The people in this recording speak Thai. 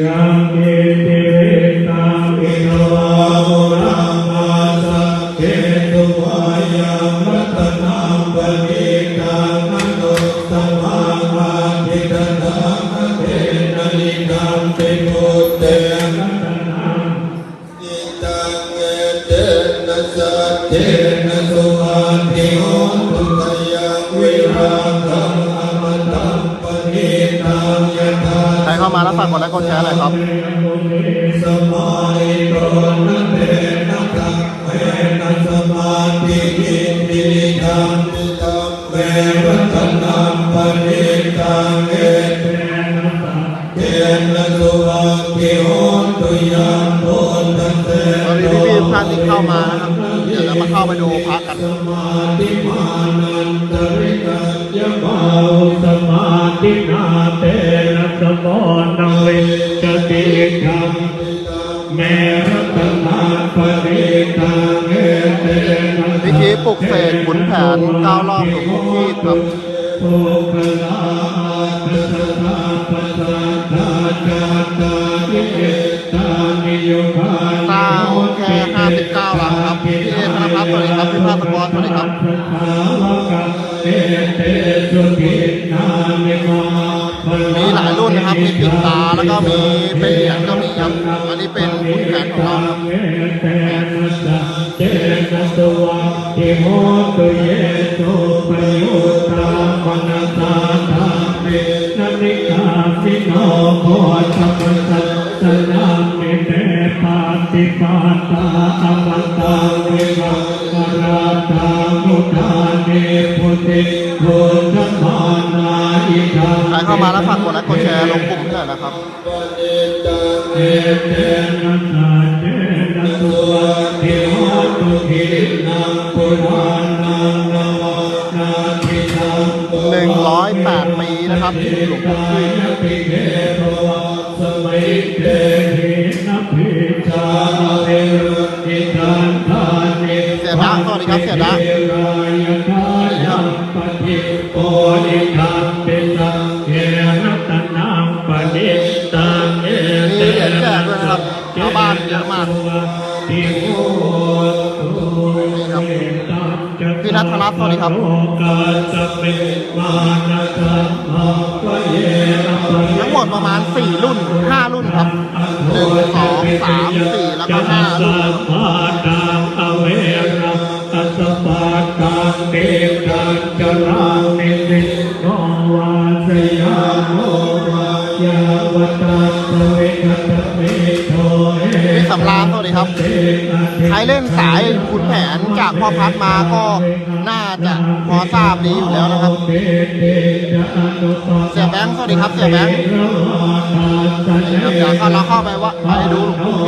ติเวตังอินวาโมราสักเกตุวายามรัตนังปณิตังมโนสมาอาทิตตังเทนะลิกังเตเตนะตนังนิตังเอเตนสัจเทนสุอาติโหตุตยังวิวิรา มาแล้วฝากกดไลค์กดแชร์หน่อยครับตอนนี้พี่ๆท่านที่เข้ามานะครับเดี๋ยวเรามาเข้าไปดูพระกันสมาธิมานันตริกัญญาภาสมาธินา เตนะสมนเวจติธรรมเมรัตนาปริตังเอเตนะพิธีปลุกเสกขุนแผนเก้ารอบหลวงพ่อคีดครับโภคลาอัตตาปัสสะทาจาตาทิเอตานิโยคาสร้างแค่59หลังครับพี่เอธนพัฒน์สวัสดีครับพี่ภาสกรสวัสดีครับมี มีหลายรุ่นนะครับ มีปิดตาแล้วก็มีเป็นเหรียญก็มีครับอันนี้เป็นขุนแผนของเราครับ ราตามุทาเนพุติโหธมานาอิทาใครเข้ามาแล้วฝากกดไลค์กดแชร์ลงกลุ่มให้หน่อยนะครับปณิตังเอเตนะนาเตนะสุวัติโหตุกินังปุรานังนวานาทิตัง108ปีนะครับที่หลวงพ่อคีดปิเกภวะสมัยเตหินะพิชาเอรุ นิทันเปตังเอรัตนังปฏิตังเอมีเหรียญแจกด้วยนะครับชาวบ้านเยอะมากนี่ครับพี่นัทธนัทสวัสดีครับทั้งหมดประมาณ 4 รุ่น 5 รุ่นครับ 1 2 3 4 แล้วก็5รุ่น เตตังจรามิสิโนวาสยามโนวายาวตังสเวกตเมโทเอพี่สำราญสวัสดีครับ ใครเล่นสายขุนแผนจากพ่อพัดมาก็น่าจะพอทราบดีอยู่แล้วนะครับ เสียแบงค์สวัสดีครับ เสียแบงค์เดี๋ยวเราเข้าไปว่าไปดู